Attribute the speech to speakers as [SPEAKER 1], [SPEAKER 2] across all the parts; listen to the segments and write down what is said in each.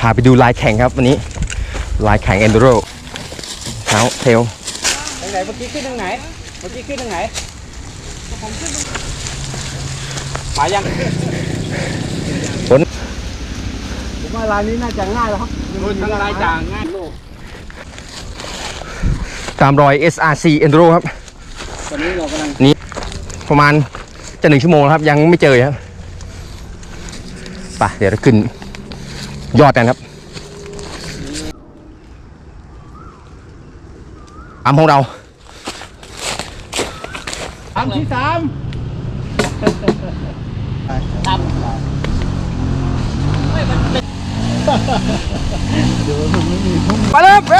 [SPEAKER 1] พาไปดูลายแข่งครับวันนี้ ลายแข่งเอนดูโรเท้าเทล
[SPEAKER 2] ทางไหนเมื่อกี้ขึ้นทางไหนเมื่อกี้ขึ้นทางไหนผมขึ้นไปยัง
[SPEAKER 1] ผล
[SPEAKER 2] ผมว่าลายนี้น่าจะง่ายแล้วครับทางลายจางง่ายโลก
[SPEAKER 1] ตามรอย SRC Enduro ครับ
[SPEAKER 2] ตอนนี้เรากำลัง
[SPEAKER 1] ประมาณจะหนึ่งชั่วโมงแล้วครับ ยังไม่เจอครับไปเดี๋ยวเราขึ้น ยอดกันครับอัมของเรา
[SPEAKER 2] ทำที่สาม
[SPEAKER 1] ไปเลยเอ้ย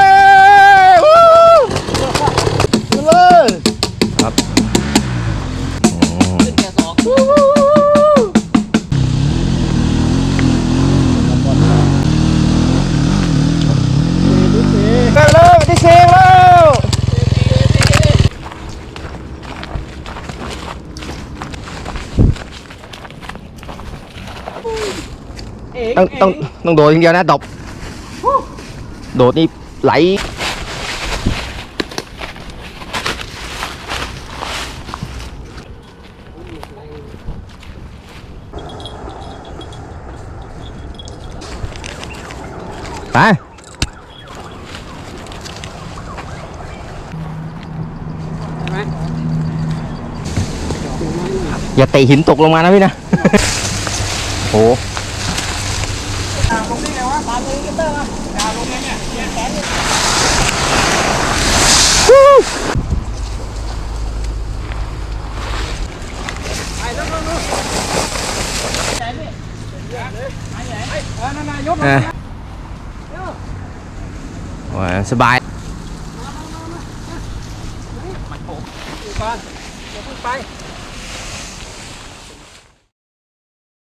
[SPEAKER 1] ต้องต้องต้องโดดอย่างเดียวนะดบโดดนี่ไหลไปอย่าเตะหินตกลงมานะพี่นะ โอ้
[SPEAKER 2] ตาม ลงได้ไงวะตามลงกันเตอร์มาตามลงเนี่ยเนี่ยแขนเนี่ยไปแล้วนู่นนู่นแขนนี่ไปไหนไปเออนั่นนายก
[SPEAKER 1] เออโอ้ยสบาย
[SPEAKER 2] อยู่ก่อนอย่าเพิ่งไป